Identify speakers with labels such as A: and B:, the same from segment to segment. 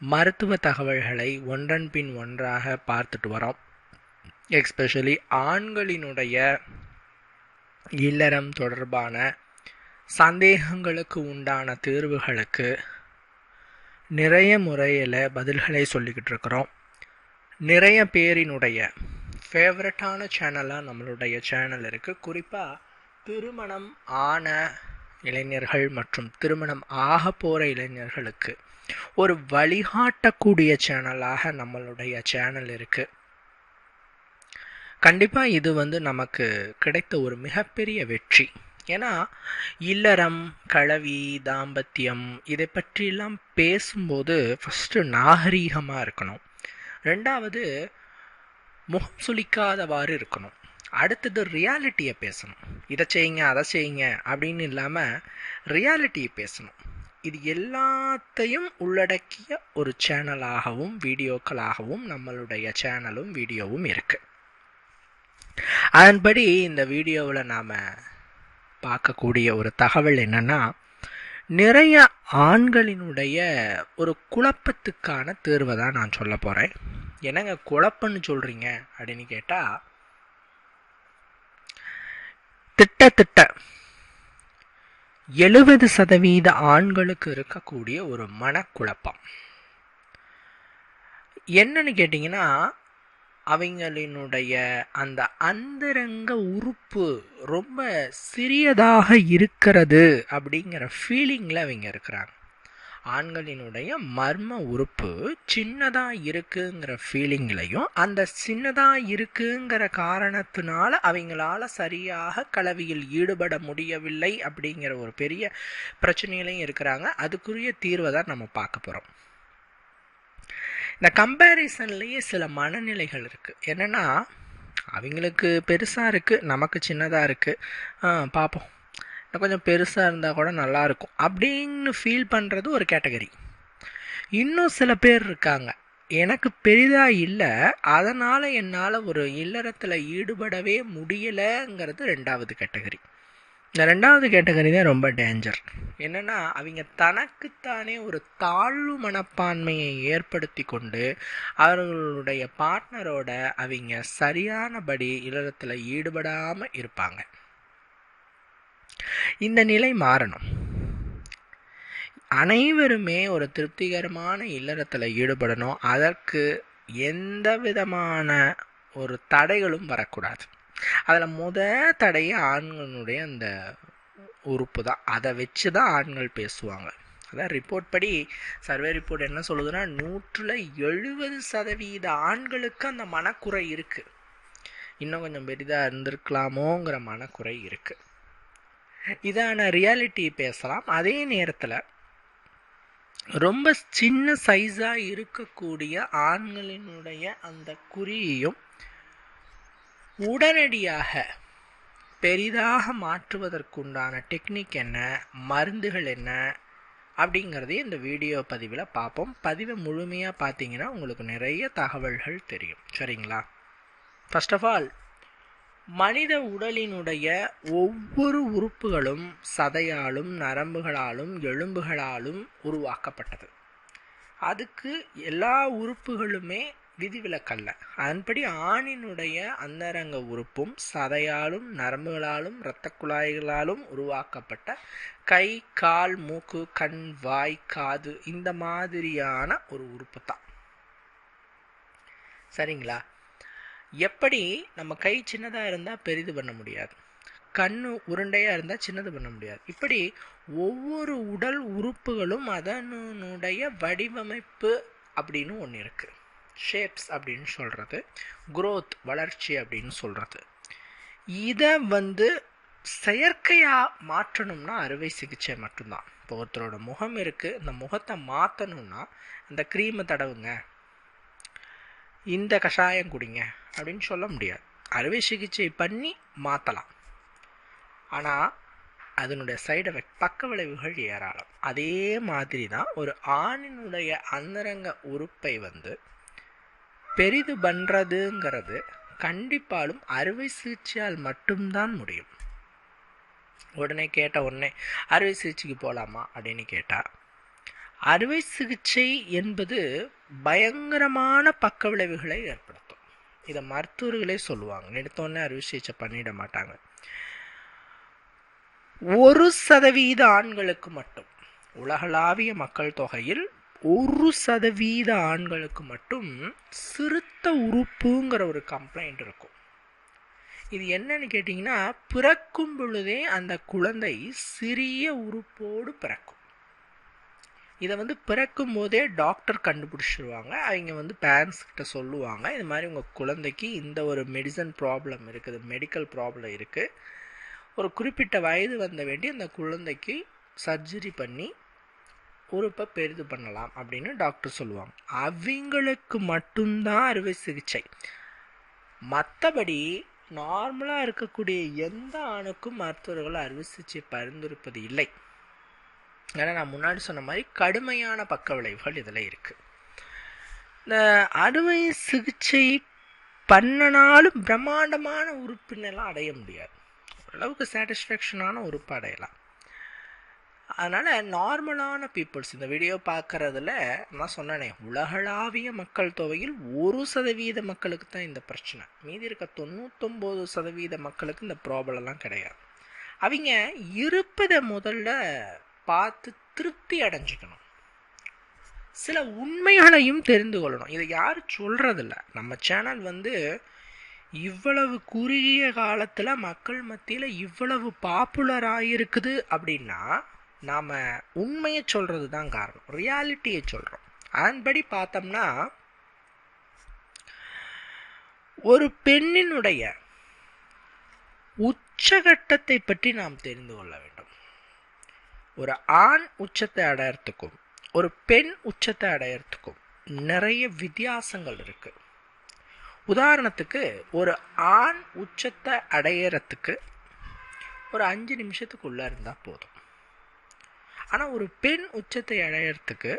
A: மருத்துவ தகவல்களை ஒன்றன் பின் ஒன்றாக பார்த்துட்டு வரோம். எக்ஸ்பெஷலி ஆண்களினுடைய இல்லறம் தொடர்பான சந்தேகங்களுக்கு உண்டான தீர்வுகளுக்கு நிறைய முறையில் பதில்களை சொல்லிக்கிட்டு இருக்கிறோம். நிறைய பேரினுடைய ஃபேவரட்டான சேனலாக நம்மளுடைய சேனல் இருக்குது குறிப்பாக திருமணம் ஆன இளைஞர்கள் மற்றும் திருமணம் ஆக போகிற இளைஞர்களுக்கு ஒரு வழிகாட்டக்கூடிய சேனலாக நம்மளுடைய சேனல் இருக்கு. கண்டிப்பாக இது வந்து நமக்கு கிடைத்த ஒரு மிகப்பெரிய வெற்றி. ஏன்னா இல்லறம் கழவி தாம்பத்தியம் இதை பற்றியெல்லாம் பேசும்போது ஃபஸ்ட்டு நாகரீகமாக இருக்கணும். ரெண்டாவது முகம் சுளிக்காதவாறு இருக்கணும். அடுத்தது ரியாலிட்டியை பேசணும். இதை செய்யுங்க அதை செய்யுங்க அப்படின்னு இல்லாமல் ரியாலிட்டியை பேசணும். இது எல்லாத்தையும் உள்ளடக்கிய ஒரு சேனலாகவும் வீடியோக்களாகவும் நம்மளுடைய சேனலும் வீடியோவும் இருக்குது அதன்படி இந்த வீடியோவில் நாம் பார்க்கக்கூடிய ஒரு தகவல் என்னன்னா நிறைய ஆண்களினுடைய ஒரு குழப்பத்துக்கான தேர்வை தான் நான் சொல்ல போகிறேன் என்னங்க குழப்பம்னு சொல்கிறீங்க அப்படின்னு கேட்டால் திட்டத்திட்ட எழுபது சதவீத ஆண்களுக்கு இருக்கக்கூடிய ஒரு மனக்குழப்பம். என்னன்னு கேட்டிங்கன்னா அவங்களினுடைய அந்த அந்தரங்க உறுப்பு ரொம்ப சிறியதாக இருக்கிறது அப்படிங்கிற ஃபீலிங்கில் அவங்க இருக்கிறாங்க. ஆண்களினுடைய மர்ம உறுப்பு சின்னதாக இருக்குங்கிற ஃபீலிங்லையும் அந்த சின்னதாக இருக்குங்கிற காரணத்தினால அவங்களால சரியாக கலவியில் ஈடுபட முடியவில்லை அப்படிங்கிற ஒரு பெரிய பிரச்சனையிலையும் இருக்கிறாங்க. அதுக்குரிய தீர்வை தான் நம்ம பார்க்க போகிறோம் இந்த கம்பேரிசன்லேயே சில மனநிலைகள் இருக்குது என்னென்னா அவங்களுக்கு பெருசாக இருக்குது நமக்கு சின்னதாக இருக்குது பார்ப்போம். கொஞ்சம் பெருசாக இருந்தால் கூட நல்லாயிருக்கும். அப்படின்னு ஃபீல் பண்ணுறது ஒரு கேட்டகரி இன்னும் சில பேர் இருக்காங்க. எனக்கு பெரிதாக இல்லை. அதனால் என்னால் ஒரு இல்லறத்தில் ஈடுபடவே முடியலைங்கிறது ரெண்டாவது கேட்டகரி இந்த ரெண்டாவது கேட்டகரி தான் ரொம்ப டேஞ்சர் என்னென்னா அவங்க தனக்குத்தானே ஒரு தாழ்வு மனப்பான்மையை ஏற்படுத்தி கொண்டு அவர்களுடைய பார்ட்னரோட அவங்க சரியானபடி இல்லறத்தில் ஈடுபடாமல் இருப்பாங்க. இந்த நிலை மாறணும். அனைவருமே ஒரு திருப்திகரமான இல்லறத்தில் ஈடுபடணும். அதற்கு எந்த விதமான ஒரு தடைகளும் வரக்கூடாது. அதில் முத தடையே ஆண்களுடைய அந்த உறுப்பு தான் அதை வச்சு தான் ஆண்கள் பேசுவாங்க. அதான் ரிப்போர்ட் படி சர்வே ரிப்போர்ட் என்ன சொல்லுதுன்னா நூற்றில் எழுபது சதவீத ஆண்களுக்கு அந்த மனக்குறை இருக்குது இன்னும் கொஞ்சம் பெரிதாக இருந்திருக்கலாமோங்கிற மனக்குறை இருக்குது இதான ரியாலிட்டி பேசலாம். அதே நேரத்தில் ரொம்ப சின்ன சைஸாக இருக்கக்கூடிய ஆண்களினுடைய அந்த குறியையும் உடனடியாக பெரிதாக மாற்றுவதற்குண்டான டெக்னிக் என்ன மருந்துகள் என்ன அப்படிங்கிறதையும் இந்த வீடியோ பதிவில் பார்ப்போம். பதிவை முழுமையாக பார்த்தீங்கன்னா உங்களுக்கு நிறைய தகவல்கள் தெரியும். சரிங்களா? ஃபர்ஸ்ட் ஆஃப் ஆல் மனித உடலினுடைய ஒவ்வொரு உறுப்புகளும் சதையாலும் நரம்புகளாலும் எலும்புகளாலும் உருவாக்கப்பட்டது. அதுக்கு எல்லா உறுப்புகளுமே விதிவிலக்கல்ல. அதன்படி ஆணினுடைய அந்தரங்க உறுப்பும் சதையாலும் நரம்புகளாலும் இரத்த குழாய்களாலும் உருவாக்கப்பட்ட கை கால் மூக்கு கண் வாய் காது இந்த மாதிரியான ஒரு உறுப்பு தான் சரிங்களா? எப்படி நம்ம கை சின்னதாக இருந்தால் பெரிது பண்ண முடியாது. கண்ணு உருண்டையாக இருந்தால் சின்னது பண்ண முடியாது. இப்படி ஒவ்வொரு உடல் உறுப்புகளும் அதனுடைய வடிவமைப்பு அப்படின்னு ஒன்று இருக்குது ஷேப்ஸ் அப்படின்னு சொல்கிறது குரோத் வளர்ச்சி அப்படின்னு சொல்கிறது இதை வந்து செயற்கையாக மாற்றணும்னா அறுவை சிகிச்சை மட்டும்தான். இப்போ ஒருத்தரோட முகம் இருக்குது இந்த முகத்தை மாற்றணும்னா இந்த க்ரீமை தடவுங்க. இந்த கஷாயம் குடிங்க அப்படின்னு சொல்ல முடியாது. அறுவை சிகிச்சை பண்ணி மாற்றலாம் ஆனால் அதனுடைய சைடு எஃபெக்ட் பக்க விளைவுகள் ஏராளம். அதே மாதிரி தான் ஒரு ஆணினுடைய அந்தரங்க உறுப்பை வந்து பெரிது பண்ணுறதுங்கிறது கண்டிப்பாலும் அறுவை சிகிச்சையால் மட்டும்தான் முடியும். உடனே கேட்ட உடனே அறுவை சிகிச்சைக்கு போகலாமா அப்படின்னு கேட்டால் அறுவை சிகிச்சை என்பது பயங்கரமான பக்க விளைவுகளை ஏற்படுத்தும். இதை மருத்துவர்களே சொல்லுவாங்க. எடுத்தோடனே அறுவை சிகிச்சை பண்ணிட மாட்டாங்க. ஒரு சதவீத ஆண்களுக்கு மட்டும் உலகளாவிய மக்கள் தொகையில் ஒரு சதவீத ஆண்களுக்கு மட்டும் சிறுத்த உறுப்புங்கிற ஒரு கம்ப்ளைண்ட் இருக்கும். இது என்னன்னு கேட்டிங்கன்னா பிறக்கும் பொழுதே அந்த குழந்தை சிறிய உறுப்போடு பிறக்கும். இதை வந்து பிறக்கும் போதே டாக்டர் கண்டுபிடிச்சிருவாங்க. அவங்க வந்து பேரண்ட்ஸ் கிட்ட சொல்லுவாங்க. இது மாதிரி உங்கள் குழந்தைக்கு இந்த ஒரு மெடிசன் ப்ராப்ளம் இருக்குது மெடிக்கல் ப்ராப்ளம் இருக்குது ஒரு குறிப்பிட்ட வயது வந்த வேண்டி அந்த குழந்தைக்கு சர்ஜரி பண்ணி உறுப்பை பெரிது பண்ணலாம் அப்படின்னு டாக்டர் சொல்லுவாங்க. அவங்களுக்கு மட்டும்தான் அறுவை சிகிச்சை. மற்றபடி நார்மலாக இருக்கக்கூடிய எந்த ஆணுக்கும் மருத்துவர்கள் அறுவை சிகிச்சை பரிந்துரைப்பது இல்லை. ஏன்னா நான் முன்னாடி சொன்ன மாதிரி கடுமையான பக்க விளைவுகள் இதில் இருக்குது இந்த அறுவை சிகிச்சை பண்ணனாலும் பிரம்மாண்டமான உறுப்பினெல்லாம் அடைய முடியாது. ஓரளவுக்கு சாட்டிஸ்ஃபேக்ஷனான உறுப்பு அடையலாம். அதனால் நார்மலான பீப்புள்ஸ் இந்த வீடியோ பார்க்குறதுல நான் சொன்னேனே உலகளாவிய மக்கள் தொகையில் ஒரு சதவீத மக்களுக்கு தான் இந்த பிரச்சனை. மீதி இருக்க தொண்ணூத்தொம்பது சதவீத மக்களுக்கு இந்த ப்ராப்ளம்லாம் கிடையாது. அவங்க இருப்பதை முதல்ல பார்த்து திருப்தி அடைஞ்சிக்கணும். சில உண்மைகளையும் தெரிந்து கொள்ளணும். இதை யாரும் சொல்கிறதில்ல நம்ம சேனல் வந்து இவ்வளவு குறுகிய காலத்தில் மக்கள் மத்தியில் இவ்வளவு பாப்புலர் ஆகிருக்குது அப்படின்னா நாம் உண்மையை சொல்கிறது தான் காரணம். ரியாலிட்டியை சொல்கிறோம் அதன்படி பார்த்தோம்னா ஒரு பெண்ணினுடைய உச்சகட்டத்தை பற்றி நாம் தெரிந்து கொள்ள வேண்டும். ஒரு ஆண் உச்சத்தை அடையறதுக்கும் ஒரு பெண் உச்சத்தை அடையறதுக்கும் நிறைய வித்தியாசங்கள் இருக்கு. உதாரணத்துக்கு ஒரு ஆண் உச்சத்தை அடையறதுக்கு ஒரு அஞ்சு நிமிஷத்துக்குள்ள இருந்தால் போதும். ஆனால் ஒரு பெண் உச்சத்தை அடையறதுக்கு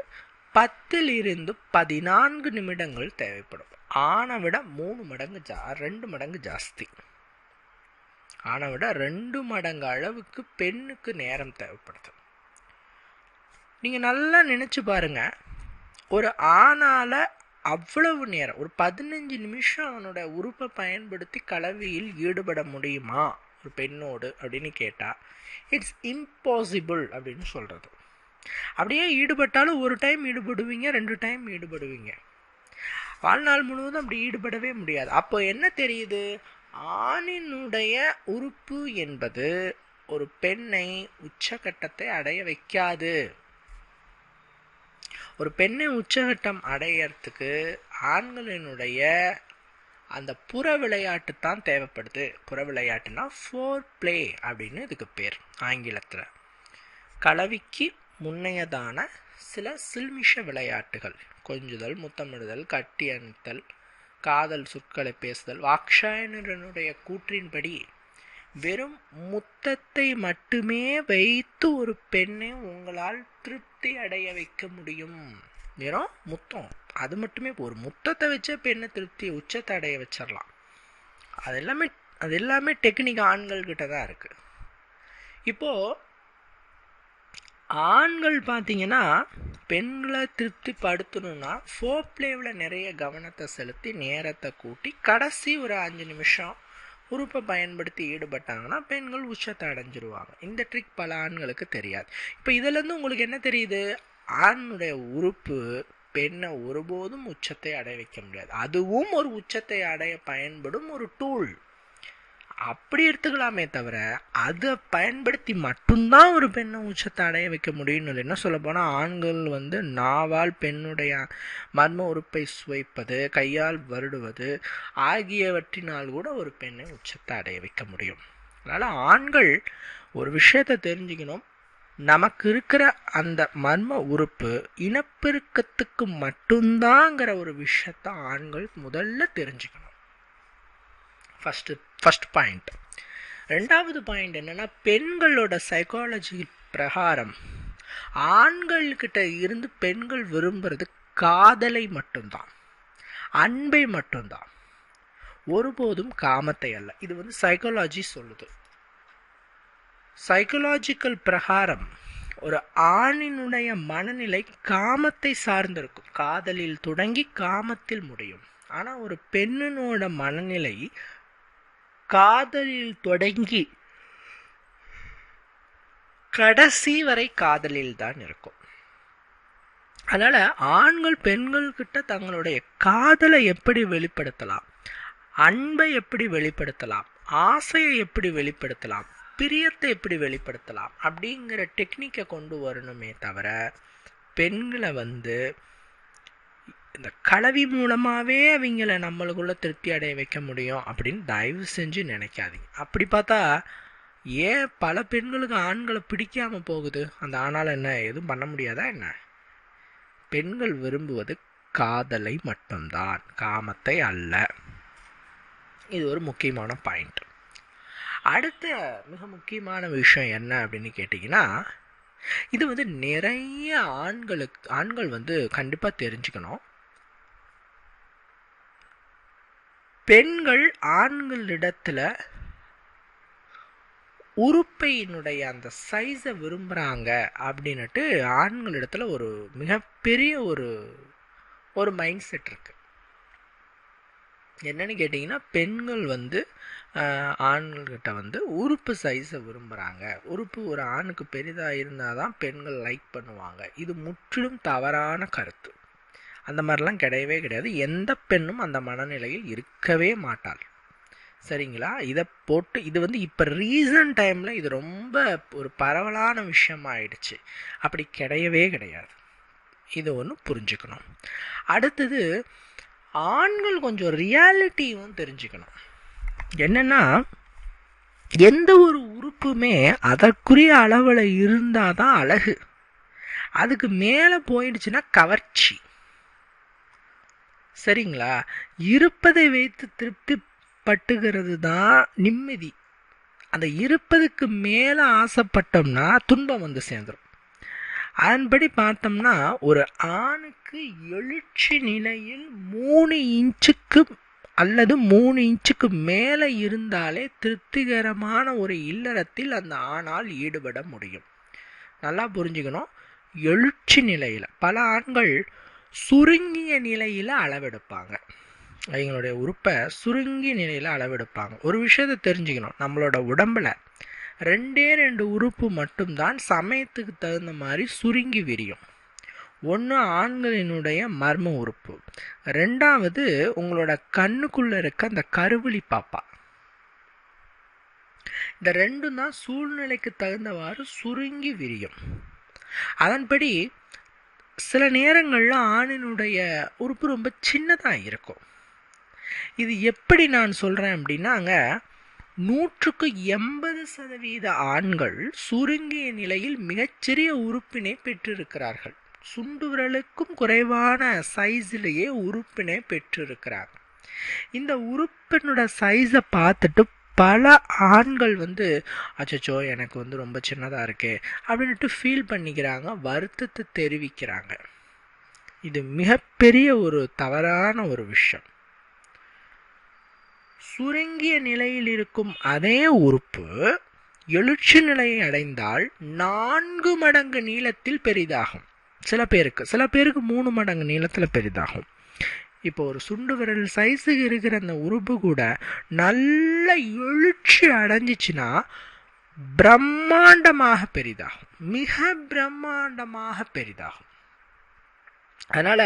A: பத்தில் இருந்து பதினான்கு நிமிடங்கள் தேவைப்படும். ஆணை விட மூணு மடங்கு ஜா ரெண்டு மடங்கு ஜாஸ்தி. ஆணை விட ரெண்டு மடங்கு அளவுக்கு பெண்ணுக்கு நேரம் தேவைப்படுது. நீங்கள் நல்லா நினச்சி பாருங்கள் ஒரு ஆணால் அவ்வளவு நேரம் ஒரு பதினஞ்சு நிமிஷம் அவனோட உறுப்பை பயன்படுத்தி கலவியில் ஈடுபட முடியுமா? ஒரு பெண்ணோடு அப்படின்னு கேட்டால் இட்ஸ் இம்பாசிபிள் அப்படின்னு சொல்கிறது அப்படியே ஈடுபட்டாலும் ஒரு டைம் ஈடுபடுவீங்க ரெண்டு டைம் ஈடுபடுவீங்க. வாழ்நாள் முழுவதும் அப்படி ஈடுபடவே முடியாது. அப்போ என்ன தெரியுது? ஆணினுடைய உறுப்பு என்பது ஒரு பெண்ணை உச்சகட்டத்தை அடைய வைக்காது. ஒரு பெண்ணை உச்சகட்டம் அடையறதுக்கு ஆண்களினுடைய அந்த புற விளையாட்டு தான் தேவைப்படுது. புற விளையாட்டுனா ஃபோர் பிளே அப்படின்னு இதுக்கு பேர் ஆங்கிலத்தில். கலவிக்கு முன்னையதான சில சில்மிஷ விளையாட்டுகள் கொஞ்சுதல் முத்தமிடுதல் கட்டி அணித்தல் காதல் சொற்களை பேசுதல் வாக்ஷாயனனுடைய கூற்றின்படி வெறும் முத்தத்தை மட்டுமே வைத்து ஒரு பெண்ணை உங்களால் திருப்தி அடைய வைக்க முடியும். வெறும் முத்தம். அது மட்டுமே ஒரு முத்தத்தை வச்சே பெண்ணை திருப்தி உச்சத்தை அடைய வச்சிடலாம் அது எல்லாமே அது எல்லாமே டெக்னிக் ஆண்கள் கிட்ட தான் இருக்கு. இப்போ ஆண்கள் பார்த்தீங்கன்னா பெண்களை திருப்தி படுத்தணும்னா ஃபோப்ளேவில் நிறைய கவனத்தை செலுத்தி நேரத்தை கூட்டி கடைசி ஒரு அஞ்சு நிமிஷம் உறுப்பை பயன்படுத்தி ஈடுபட்டாங்கன்னா பெண்கள் உச்சத்தை அடைஞ்சிருவாங்க. இந்த ட்ரிக் பல ஆண்களுக்கு தெரியாது. இப்போ இதுலேருந்து உங்களுக்கு என்ன தெரியுது? ஆணுடைய உறுப்பு பெண்ணை ஒருபோதும் உச்சத்தை அடைய வைக்க முடியாது. அதுவும் ஒரு உச்சத்தை அடைய பயன்படும் ஒரு டூல் அப்படி எடுத்துக்கலாமே தவிர அதை பயன்படுத்தி மட்டும்தான் ஒரு பெண்ணை உச்சத்தை அடைய வைக்க முடியும்னு என்ன சொல்ல போனால் ஆண்கள் வந்து நாவால் பெண்ணுடைய மர்ம உறுப்பை சுவைப்பது கையால் வருடுவது ஆகியவற்றினால் கூட ஒரு பெண்ணை உச்சத்தை அடைய வைக்க முடியும். அதனால் ஆண்கள் ஒரு விஷயத்தை தெரிஞ்சுக்கணும். நமக்கு இருக்கிற அந்த மர்ம உறுப்பு இனப்பெருக்கத்துக்கு மட்டும்தாங்கிற ஒரு விஷயத்த ஆண்கள் முதல்ல தெரிஞ்சுக்கணும். ஃபஸ்ட்டு ஃபஸ்ட் பாயிண்ட் ரெண்டாவது பாயிண்ட் என்னென்னா பெண்களோட சைக்காலஜி பிரகாரம் ஆண்கள்கிட்ட இருந்து பெண்கள் விரும்புறது காதலை மட்டும்தான். அன்பை மட்டும்தான். ஒருபோதும் காமத்தை அல்ல. இது வந்து சைக்காலஜி சொல்லுது. சைக்கலாஜிக்கல் பிரகாரம் ஒரு ஆணினுடைய மனநிலை காமத்தை சார்ந்திருக்கும். காதலில் தொடங்கி காமத்தில் முடியும். ஆனால் ஒரு பெண்ணினோட மனநிலை காதலில் தொடங்கி கடைசி வரை காதலில் தான் இருக்கும். அதனால் ஆண்கள் பெண்கள்கிட்ட தங்களுடைய காதலை எப்படி வெளிப்படுத்தலாம் அன்பை எப்படி வெளிப்படுத்தலாம் ஆசையை எப்படி வெளிப்படுத்தலாம் பிரியத்தை எப்படி வெளிப்படுத்தலாம் அப்படிங்கிற டெக்னிக்கை கொண்டு வரணுமே தவிர பெண்களை வந்து இந்த கலவி மூலமாகவே அவங்கள நம்மளுக்குள்ள திருப்தி அடைய வைக்க முடியும் அப்படின்னு தயவு செஞ்சு நினைக்காதீங்க. அப்படி பார்த்தா ஏன் பல பெண்களுக்கு ஆண்களை பிடிக்காமல் போகுது? அந்த ஆணால் என்ன எதுவும் பண்ண முடியாதா என்ன? பெண்கள் விரும்புவது காதலை மட்டும்தான் காமத்தை அல்ல. இது ஒரு முக்கியமான பாயிண்ட் அடுத்த மிக முக்கியமான விஷயம் என்ன அப்படின்னு கேட்டிங்கன்னா இது வந்து நிறைய ஆண்களுக்கு ஆண்கள் வந்து கண்டிப்பாக தெரிஞ்சுக்கணும். பெண்கள் ஆண்களிடத்தில் உறுப்பையினுடைய அந்த சைஸை விரும்புகிறாங்க அப்படின்னுட்டு ஆண்களிடத்தில் ஒரு மிகப்பெரிய ஒரு ஒரு மைண்ட் செட் இருக்குது என்னன்னு கேட்டிங்கன்னா பெண்கள் வந்து ஆண்கள்கிட்ட வந்து உறுப்பு சைஸை விரும்புகிறாங்க உறுப்பு ஒரு ஆணுக்கு பெரிதாக இருந்தால் தான் பெண்கள் லைக் பண்ணுவாங்க. இது முற்றிலும் தவறான கருத்து. அந்த மாதிரிலாம் கிடையவே கிடையாது. எந்த பெண்ணும் அந்த மனநிலையில் இருக்கவே மாட்டாள். சரிங்களா? இதை போட்டு இது வந்து இப்போ ரீசன்ட் டைமில் இது ரொம்ப ஒரு பரவலான விஷயம் ஆயிடுச்சு அப்படி கிடையவே கிடையாது. இது ஒன்று புரிஞ்சுக்கணும். அடுத்தது ஆண்கள் கொஞ்சம் ரியாலிட்டியும் தெரிஞ்சுக்கணும். என்னென்னா எந்த ஒரு உறுப்புமே அதற்குரிய அளவில் இருந்தால் தான் அழகு. அதுக்கு மேலே போயிடுச்சுன்னா கவர்ச்சி. சரிங்களா? இருப்பதை வைத்து திருப்தி பட்டுகிறது தான் நிம்மதி. அந்த இருப்பதுக்கு மேலே ஆசைப்பட்டோம்னா துன்பம் வந்து சேர்ந்துடும் அதன்படி பார்த்தோம்னா ஒரு ஆணுக்கு எழுச்சி நிலையில் மூணு இன்ச்சுக்கு அல்லது மூணு இன்ச்சுக்கு மேலே இருந்தாலே திருப்திகரமான ஒரு இல்லறத்தில் அந்த ஆணால் ஈடுபட முடியும். நல்லா புரிஞ்சுக்கணும். எழுச்சி நிலையில். பல ஆண்கள் சுருங்கிய நிலையில் அளவெடுப்பாங்க. அவங்களுடைய உறுப்பை சுருங்கிய நிலையில் அளவெடுப்பாங்க. ஒரு விஷயத்தை தெரிஞ்சுக்கணும். நம்மளோட உடம்பில் ரெண்டே ரெண்டு உறுப்பு மட்டும்தான் சமயத்துக்கு தகுந்த மாதிரி சுருங்கி விரியும். ஒன்று ஆண்களினுடைய மர்ம உறுப்பு. ரெண்டாவது உங்களோட கண்ணுக்குள்ளே இருக்க அந்த கருவிழி பாப்பா. இந்த ரெண்டும் தான் சூழ்நிலைக்கு தகுந்தவாறு சுருங்கி விரியும். அதன்படி சில நேரங்களில் ஆணினுடைய உறுப்பு ரொம்ப சின்னதாக இருக்கும். இது எப்படி நான் சொல்கிறேன் அப்படின்னாங்க நூற்றுக்கு எண்பது சதவீத ஆண்கள் சுருங்கிய நிலையில் மிகச்சிறிய உறுப்பினை பெற்றிருக்கிறார்கள். சுண்டு விரலுக்கும் குறைவான சைஸிலேயே உறுப்பினை பெற்றிருக்கிறாங்க. இந்த உறுப்பினோட சைஸை பார்த்துட்டு பல ஆண்கள் வந்து அச்சச்சோ எனக்கு வந்து ரொம்ப சின்னதாக இருக்கே அப்படின்ட்டு ஃபீல் பண்ணிக்கிறாங்க வருத்தத்தை தெரிவிக்கிறாங்க. இது மிகப்பெரிய ஒரு தவறான ஒரு விஷயம். சுருங்கிய நிலையில் இருக்கும் அதே உறுப்பு எழுச்சி நிலையை அடைந்தால் நான்கு மடங்கு நீளத்தில் பெரிதாகும். சில பேருக்கு சில பேருக்கு மூணு மடங்கு நீளத்தில் பெரிதாகும். இப்போ ஒரு சுண்டு விரல் சைஸுக்கு இருக்கிற அந்த உறுப்பு கூட நல்ல எழுச்சி அடைஞ்சிச்சுன்னா பிரம்மாண்டமாக பெரிதாகும். மிக பிரம்மாண்டமாக பெரிதாகும். அதனால்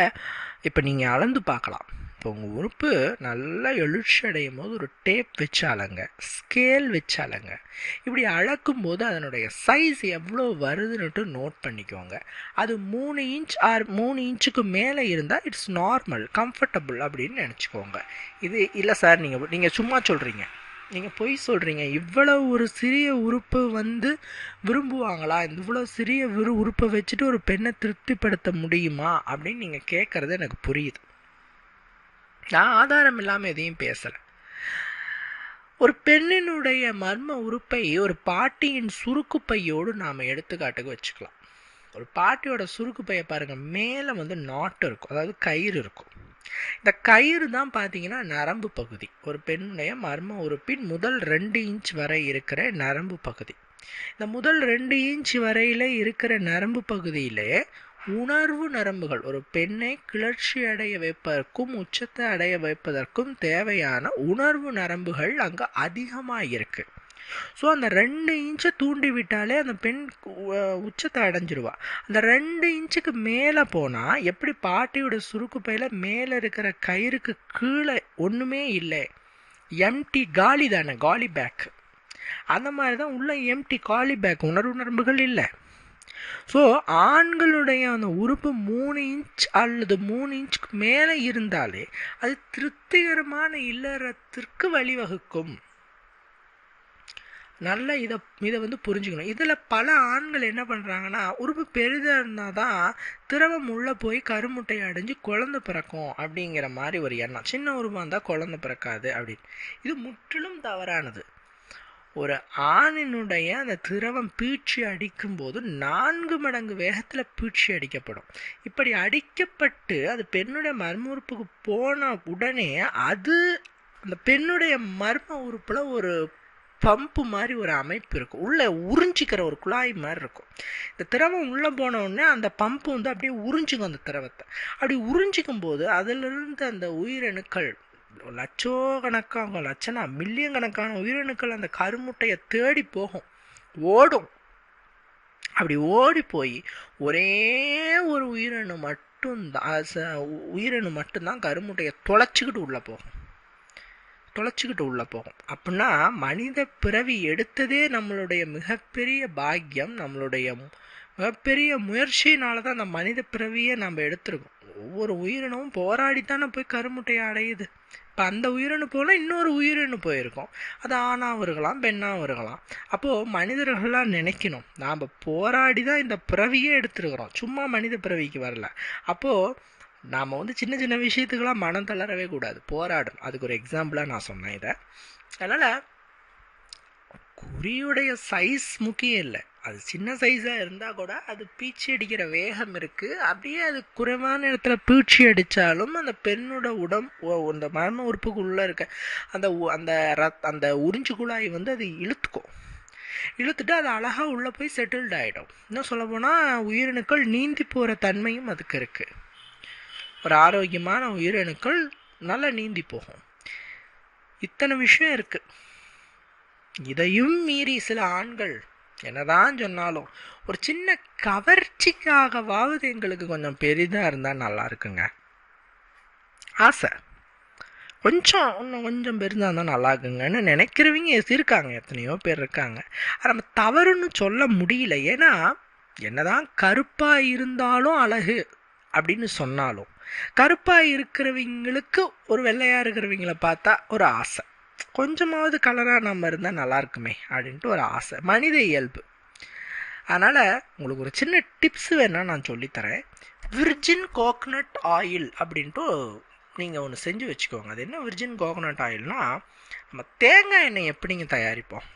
A: இப்போ நீங்கள் அளந்து பார்க்கலாம். இப்போ உங்கள் உறுப்பு நல்லா எழுச்சி அடையும் போது ஒரு டேப் வச்சு ஸ்கேல் வச்சு இப்படி அளக்கும் போது அதனுடைய சைஸ் எவ்வளோ வருதுன்னுட்டு நோட் பண்ணிக்கோங்க. அது மூணு இன்ச் ஆர் மூணு இன்ச்சுக்கு மேலே இருந்தால் இட்ஸ் நார்மல் கம்ஃபர்டபுள் அப்படின்னு நினச்சிக்கோங்க. இது இல்லை சார் நீங்கள் நீங்கள் சும்மா சொல்கிறீங்க நீங்கள் பொய் சொல்கிறீங்க இவ்வளோ ஒரு சிறிய உறுப்பு வந்து விரும்புவாங்களா? இவ்வளோ சிறிய விரு உறுப்பை வச்சுட்டு ஒரு பெண்ணை திருப்திப்படுத்த முடியுமா? அப்படின்னு நீங்கள் கேட்குறது எனக்கு புரியுது. நான் ஆதாரம் இல்லாமல் எதையும் பேசலை. ஒரு பெண்ணினுடைய மர்ம உறுப்பை ஒரு பாட்டியின் சுருக்கு பையோடு நாம் எடுத்துக்காட்டுக்கு வச்சுக்கலாம். ஒரு பாட்டியோட சுருக்கு பையை பாருங்கள் மேலே வந்து நாட்டு இருக்கும் அதாவது கயிறு இருக்கும். இந்த கயிறு தான் பார்த்தீங்கன்னா நரம்பு பகுதி. ஒரு பெண்ணுடைய மர்ம உறுப்பின் முதல் ரெண்டு இன்ச் வரை இருக்கிற நரம்பு பகுதி. இந்த முதல் ரெண்டு இன்ச் வரையில் இருக்கிற நரம்பு பகுதியிலே உணர்வு நரம்புகள். ஒரு பெண்ணை கிளர்ச்சி அடைய வைப்பதற்கும் உச்சத்தை அடைய வைப்பதற்கும் தேவையான உணர்வு நரம்புகள் அங்கே அதிகமாக இருக்குது ஸோ அந்த ரெண்டு இன்ச்சை தூண்டி விட்டாலே அந்த பெண் உச்சத்தை அடைஞ்சிருவா. அந்த ரெண்டு இன்ச்சுக்கு மேலே போனால் எப்படி பாட்டியோட சுருக்கு பையில் மேலே இருக்கிற கயிறுக்கு கீழே ஒன்றுமே இல்லை. எம்டி காலி தானே காலி பேக். அந்த மாதிரி தான் உள்ள எம்டி காலி பேக் உணர்வு நரம்புகள் இல்லை. ஸோ ஆண்களுடைய அந்த உறுப்பு மூணு இன்ச் அல்லது மூணு இன்ச்சுக்கு மேலே இருந்தாலே அது திருப்திகரமான இல்லறத்திற்கு வழிவகுக்கும். நல்ல இதை இதை வந்து புரிஞ்சுக்கணும். இதில் பல ஆண்கள் என்ன பண்ணுறாங்கன்னா உறுப்பு பெரிதாக இருந்தால் தான் திரவம் உள்ளே போய் கருமுட்டை அடைஞ்சு குழந்தை பிறக்கும் அப்படிங்கிற மாதிரி ஒரு எண்ணம். சின்ன உருவம் இருந்தால் குழந்தை பிறக்காது அப்படின்னு. இது முற்றிலும் தவறானது. ஒரு ஆணினுடைய அந்த திரவம் பீட்சி அடிக்கும்போது நான்கு மடங்கு வேகத்தில் பீட்சி அடிக்கப்படும். இப்படி அடிக்கப்பட்டு அது பெண்ணுடைய மர்ம உறுப்புக்கு போன உடனே அது அந்த பெண்ணுடைய மர்ம உறுப்பில் ஒரு பம்பு மாதிரி ஒரு அமைப்பு இருக்கும். உள்ளே உறிஞ்சிக்கிற ஒரு குழாய் மாதிரி இருக்கும். இந்த திரவம் உள்ளே போன உடனே அந்த பம்பு வந்து அப்படியே உறிஞ்சிக்கும் அந்த திரவத்தை. அப்படி உறிஞ்சிக்கும் போது அதிலிருந்து அந்த உயிரணுக்கள் லட்சோக்கணக்காக லட்சணா மில்லியன் கணக்கான உயிரணுக்கள் அந்த கருமுட்டையை தேடி போகும். ஓடும். அப்படி ஓடி போய் ஒரே ஒரு உயிரணு மட்டும்தான் உயிரணு மட்டும்தான் கருமுட்டையை தொலைச்சிக்கிட்டு உள்ளே போகும். தொலைச்சிக்கிட்டு உள்ளே போகும். அப்படின்னா மனித பிறவி எடுத்ததே நம்மளுடைய மிகப்பெரிய பாக்கியம் நம்மளுடைய மிகப்பெரிய முயற்சியினால தான் அந்த மனித பிறவியை நம்ம எடுத்திருக்கோம். ஒவ்வொரு உயிரினமும் போராடித்தானே போய் கருமுட்டையை அடையுது. இப்போ அந்த உயிரணு போல் இன்னொரு உயிரணு போயிருக்கோம். அது ஆணாகவும் இருக்கலாம் பெண்ணாக இருக்கலாம். அப்போது மனிதர்களாக நினைக்கணும். நாம் போராடி தான் இந்த பிறவியே எடுத்துருக்குறோம். சும்மா மனித பிறவிக்கு வரல. அப்போது நாம் வந்து சின்ன சின்ன விஷயத்துக்கெல்லாம் மனம் தளரவே கூடாது. போராடணும். அதுக்கு ஒரு எக்ஸாம்பிளாக நான் சொன்னேன் இதை. அதனால் குறியுடைய சைஸ் முக்கியம் இல்லை. அது சின்ன சைஸாக இருந்தால் கூட அது பீச்சி அடிக்கிற வேகம் இருக்குது அப்படியே அது குறைவான இடத்துல பீச்சி அடித்தாலும் அந்த பெண்ணோட உடம் அந்த மர்ம உறுப்புக்குள்ளே இருக்க அந்த அந்த ரத் அந்த உறிஞ்சு குழாய் வந்து அது இழுத்துக்கும். இழுத்துட்டு அது அழகாக உள்ளே போய் செட்டில்ட் ஆகிடும் இன்னும் சொல்லப்போனால் உயிரணுக்கள் நீந்தி போகிற தன்மையும் அதுக்கு இருக்குது ஒரு ஆரோக்கியமான உயிரணுக்கள் நல்லா நீந்தி போகும். இத்தனை விஷயம் இருக்குது இதையும் மீறி சில ஆண்கள் என்னதான் சொன்னாலும் ஒரு சின்ன கவர்ச்சிக்காகவாவது எங்களுக்கு கொஞ்சம் பெரிதாக இருந்தால் நல்லா இருக்குங்க. ஆசை. கொஞ்சம் இன்னும் கொஞ்சம் பெருசாக இருந்தால் நல்லா இருக்குங்கன்னு நினைக்கிறவங்க இருக்காங்க. எத்தனையோ பேர் இருக்காங்க. அது நம்ம தவறுன்னு சொல்ல முடியல. ஏன்னா என்னதான் கருப்பாக இருந்தாலும் அழகு அப்படின்னு சொன்னாலும் கருப்பாக இருக்கிறவங்களுக்கு ஒரு வெள்ளையாக இருக்கிறவங்கள பார்த்தா ஒரு ஆசை. கொஞ்சமாவது கலராக நம்ம இருந்தால் நல்லா இருக்குமே அப்படின்ட்டு ஒரு ஆசை. மனித இயல்பு. அதனால் உங்களுக்கு ஒரு சின்ன டிப்ஸ் வேணால் நான் சொல்லித்தரேன். விர்ஜின் கோகனட் ஆயில் அப்படின்ட்டு நீங்கள் ஒன்று செஞ்சு வச்சுக்கோங்க. அது என்ன விர்ஜின் கோகனட் ஆயில்னா நம்ம தேங்காய் எண்ணெய் எப்படிங்க தயாரிப்போம்?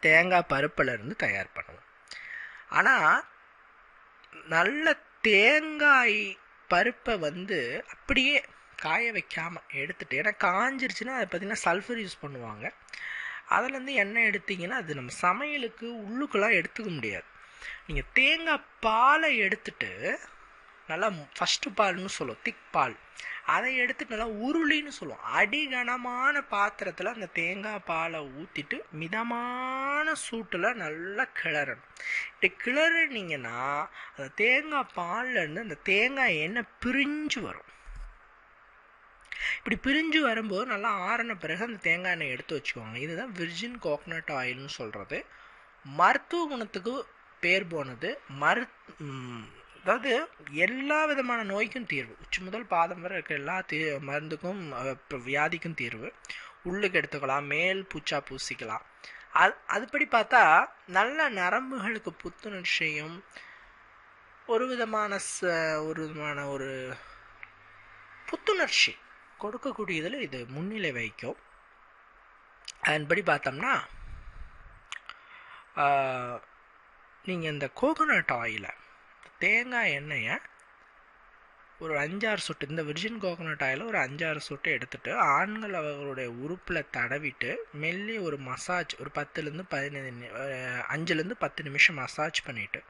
A: தேங்காய் பருப்பிலேருந்து தயார் பண்ணுவோம். ஆனால் நல்ல தேங்காய் பருப்பை வந்து அப்படியே காய வைக்காமல் எடுத்துகிட்டு ஏன்னா காஞ்சிருச்சுன்னா அதை பார்த்திங்கன்னா சல்ஃபர் யூஸ் பண்ணுவாங்க. அதுலேருந்து எண்ணெய் எடுத்திங்கன்னா அது நம்ம சமையலுக்கு உள்ளுக்கெல்லாம் எடுத்துக்க முடியாது. நீங்கள் தேங்காய் பாலை எடுத்துட்டு நல்லா ஃபஸ்ட்டு பால்னு சொல்லுவோம் திக் பால். அதை எடுத்துட்டு நல்லா உருளின்னு சொல்லுவோம். அடிகனமான பாத்திரத்தில் அந்த தேங்காய் பாலை ஊற்றிட்டு மிதமான சூட்டில் நல்லா கிளறணும். இப்படி கிளறினீங்கன்னா அந்த தேங்காய் பால்லேருந்து அந்த தேங்காய் எண்ணெய் பிரிஞ்சு வரும். இப்படி பிரிஞ்சு வரும்போது நல்லா ஆறின பிறகு அந்த தேங்காய் எண்ணெய் எடுத்து வச்சுக்குவாங்க. இதுதான் விர்ஜின் கோகனட் ஆயில்னு சொல்கிறது மருத்துவ குணத்துக்கு பேர் போனது. மரு அதாவது எல்லா விதமான நோய்க்கும் தீர்வு. உச்சி முதல் பாதம் வரை இருக்க எல்லா தீ மருந்துக்கும் வியாதிக்கும் தீர்வு. உள்ளுக்கு எடுத்துக்கலாம் மேல் பூச்சா பூசிக்கலாம். அது அதுபடி பார்த்தா நல்ல நரம்புகளுக்கு புத்துணர்ச்சியும் ஒரு விதமான ச ஒரு விதமான ஒரு புத்துணர்ச்சி. கொடுக்கக்கூடியதில் இது முன்னிலை வைக்கும் அதன்படி பார்த்தோம்னா நீங்கள் இந்த கோகோனட் ஆயிலை தேங்காய் எண்ணெயை ஒரு அஞ்சாறு சொட்டு இந்த விர்ஜின் கோகோனட் ஆயில் ஒரு அஞ்சாறு சொட்டு எடுத்துட்டு ஆண்கள் அவர்களுடைய உறுப்பில் தடவிட்டு மெல்லி ஒரு மசாஜ் ஒரு பத்துலேருந்து பதினஞ்சு அஞ்சுலேருந்து பத்து நிமிஷம் மசாஜ் பண்ணிவிட்டு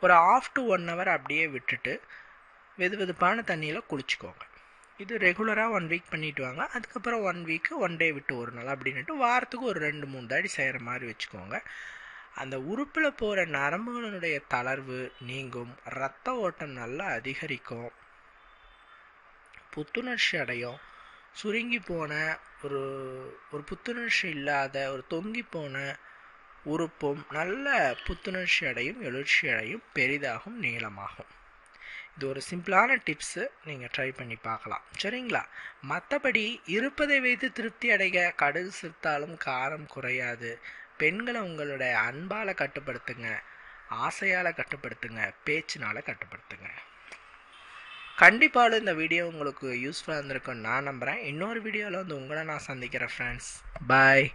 A: ஒரு ஆஃப் டு ஒன் ஹவர் அப்படியே விட்டுட்டு வெது வெதுப்பான தண்ணியில் குளிச்சுக்கோங்க. இது ரெகுலராக ஒன் வீக் பண்ணிட்டு வாங்க. அதுக்கப்புறம் ஒன் வீக்கு ஒன் டே விட்டு ஒரு நாள் அப்படின்ட்டு வாரத்துக்கு ஒரு ரெண்டு மூணு தாடி செய்கிற மாதிரி வச்சுக்கோங்க. அந்த உறுப்பில் போகிற நரம்புகளினுடைய தளர்வு நீங்கும். ரத்த ஓட்டம் நல்லா அதிகரிக்கும். புத்துணர்ச்சி அடையும். சுருங்கி போன ஒரு ஒரு புத்துணர்ச்சி இல்லாத ஒரு தொங்கி போன உறுப்பும் நல்ல புத்துணர்ச்சி அடையும் எழுச்சி அடையும் பெரிதாகும் நீளமாகும். இது ஒரு சிம்பிளான டிப்ஸு நீங்கள் ட்ரை பண்ணி பார்க்கலாம். சரிங்களா? மற்றபடி இருப்பதை வைத்து திருப்தி அடைய கடுகு சிரித்தாலும் காரம் குறையாது. பெண்களை உங்களுடைய அன்பால் கட்டுப்படுத்துங்க ஆசையால் கட்டுப்படுத்துங்க பேச்சினால் கட்டுப்படுத்துங்க. கண்டிப்பாக இந்த வீடியோ உங்களுக்கு யூஸ்ஃபுல்லாக இருந்திருக்குன்னு நான் நம்புகிறேன் இன்னொரு வீடியோவில் வந்து உங்களை நான் சந்திக்கிறேன் ஃப்ரெண்ட்ஸ் பாய்